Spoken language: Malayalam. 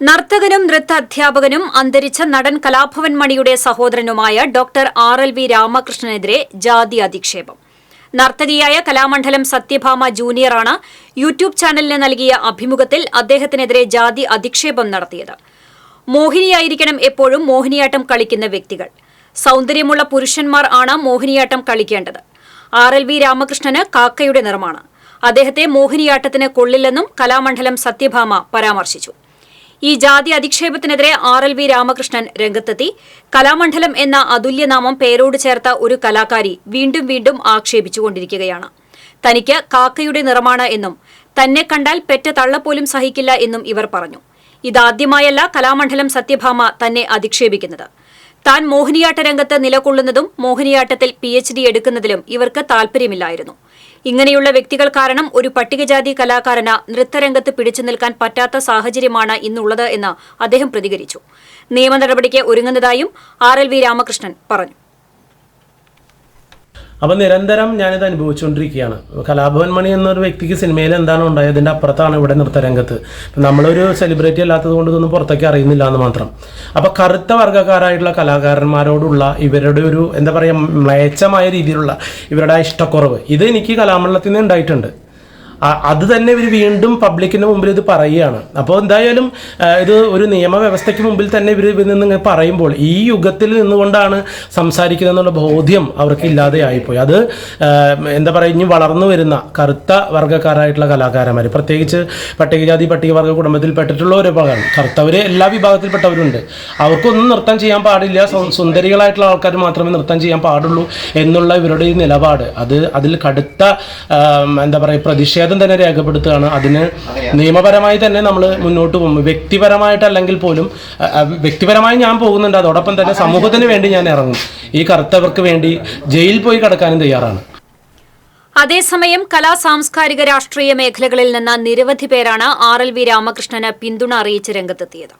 നർത്തകനും നൃത്ത അധ്യാപകനും അന്തരിച്ച നടൻ കലാഭവൻ മണിയുടെ സഹോദരനുമായ ഡോക്ടർ ആർ എൽ വി രാമകൃഷ്ണനെതിരെ ജാതി അധിക്ഷേപം. നർത്തകിയായ കലാമണ്ഡലം സത്യഭാമ ജൂനിയറാണ് യൂട്യൂബ് ചാനലിന് നൽകിയ അഭിമുഖത്തിൽ അദ്ദേഹത്തിനെതിരെ ജാതി അധിക്ഷേപം നടത്തിയത്. മോഹിനിയായിരിക്കണം എപ്പോഴും മോഹിനിയാട്ടം കളിക്കുന്ന വ്യക്തികൾ. സൗന്ദര്യമുള്ള പുരുഷന്മാർ ആണ് മോഹിനിയാട്ടം കളിക്കേണ്ടത്. ആർ എൽ വി രാമകൃഷ്ണന് കാക്കയുടെ നിറമാണ്. അദ്ദേഹത്തെ മോഹിനിയാട്ടത്തിന് കൊള്ളില്ലെന്നും കലാമണ്ഡലം സത്യഭാമ പരാമർശിച്ചു. ഈ ജാതി അധിക്ഷേപത്തിനെതിരെ ആർ എൽ വി രാമകൃഷ്ണൻ രംഗത്തെത്തി. കലാമണ്ഡലം എന്ന അതുല്യനാമം പേരോട് ചേർത്ത ഒരു കലാകാരി വീണ്ടും വീണ്ടും ആക്ഷേപിച്ചുകൊണ്ടിരിക്കുകയാണ്. തനിക്ക് കാക്കയുടെ നിറമാണ് എന്നും തന്നെ കണ്ടാൽ പെറ്റ തള്ള പോലും സഹിക്കില്ല എന്നും ഇവർ പറഞ്ഞു. ഇതാദ്യമായല്ല കലാമണ്ഡലം സത്യഭാമ തന്നെ അധിക്ഷേപിക്കുന്നത്. താൻ മോഹിനിയാട്ട രംഗത്ത് നിലകൊള്ളുന്നതും മോഹിനിയാട്ടത്തിൽ പി എച്ച് ഡി എടുക്കുന്നതിലും ഇവർക്ക് താൽപര്യമില്ലായിരുന്നു ഇങ്ങനെയുള്ള വ്യക്തികൾ കാരണം ഒരു പട്ടികജാതി കലാകാരന് നൃത്തരംഗത്ത് പിടിച്ചു നിൽക്കാൻ പറ്റാത്ത സാഹചര്യമാണ് ഇന്നുള്ളത് എന്ന് അദ്ദേഹം പ്രതികരിച്ചു. നിയമ നടപടിക്ക് ഒരുങ്ങുന്നതായും ആർ എൽ വി രാമകൃഷ്ണൻ പറഞ്ഞു. അപ്പം നിരന്തരം ഞാനിത് അനുഭവിച്ചുകൊണ്ടിരിക്കുകയാണ്. കലാഭവൻ മണി എന്നൊരു വ്യക്തിക്ക് സിനിമയിൽ എന്താണ് ഉണ്ടായത്? അതിന്റെ അപ്പുറത്താണ് ഇവിടെ നൃത്തരംഗത്ത് നമ്മളൊരു സെലിബ്രിറ്റി അല്ലാത്തത് കൊണ്ട് ഇതൊന്നും പുറത്തേക്ക് അറിയുന്നില്ല എന്ന് മാത്രം. അപ്പം കറുത്ത വർഗക്കാരായിട്ടുള്ള കലാകാരന്മാരോടുള്ള ഇവരുടെ ഒരു എന്താ പറയുക മ്ലേച്ഛമായ രീതിയിലുള്ള ഇവരുടെ ഇഷ്ടക്കുറവ്. ഇത് എനിക്ക് കലാമണ്ഡലത്തിൽ നിന്ന് ഉണ്ടായിട്ടുണ്ട്. അത് തന്നെ ഇവർ വീണ്ടും പബ്ലിക്കിന് മുമ്പിൽ ഇത് പറയുകയാണ്. അപ്പോൾ എന്തായാലും ഇത് ഒരു നിയമവ്യവസ്ഥയ്ക്ക് മുമ്പിൽ തന്നെ ഇവർ ഇതിൽ നിന്ന് പറയുമ്പോൾ ഈ യുഗത്തിൽ നിന്നുകൊണ്ടാണ് സംസാരിക്കുന്നത് എന്നുള്ള ബോധ്യം അവർക്ക് ഇല്ലാതെ ആയിപ്പോയി. അത് എന്താ പറയുക ഇനി വളർന്നു വരുന്ന കറുത്ത വർഗക്കാരായിട്ടുള്ള കലാകാരന്മാർ പ്രത്യേകിച്ച് പട്ടികജാതി പട്ടികവർഗ കുടുംബത്തിൽ പെട്ടിട്ടുള്ള ഒരു ഭാഗമാണ് കറുത്തവർ എല്ലാ വിഭാഗത്തിൽപ്പെട്ടവരുണ്ട്. അവർക്കൊന്നും നൃത്തം ചെയ്യാൻ പാടില്ല. സുന്ദരികളായിട്ടുള്ള ആൾക്കാർ മാത്രമേ നൃത്തം ചെയ്യാൻ പാടുള്ളൂ എന്നുള്ള ഇവരുടെ ഈ നിലപാട്. അത് അതിൽ കടുത്ത എന്താ പറയുക പ്രതിഷേധം തന്നെ രേഖപ്പെടുത്തുകയാണ്. അതിന് നിയമപരമായി തന്നെ നമ്മൾ മുന്നോട്ട് പോകും. വ്യക്തിപരമായിട്ടല്ലെങ്കിൽ പോലും വ്യക്തിപരമായി ഞാൻ പോകുന്നുണ്ട്. അതോടൊപ്പം തന്നെ സമൂഹത്തിന് വേണ്ടി ഞാൻ ഇറങ്ങും. ഈ കറുത്തവർക്ക് വേണ്ടി ജയിലിൽ പോയി കിടക്കാനും തയ്യാറാണ്. അതേസമയം കലാ സാംസ്കാരിക രാഷ്ട്രീയ മേഖലകളിൽ നിന്ന് നിരവധി പേരാണ് ആർ എൽ വി രാമകൃഷ്ണന് പിന്തുണ അറിയിച്ച് രംഗത്തെത്തിയത്.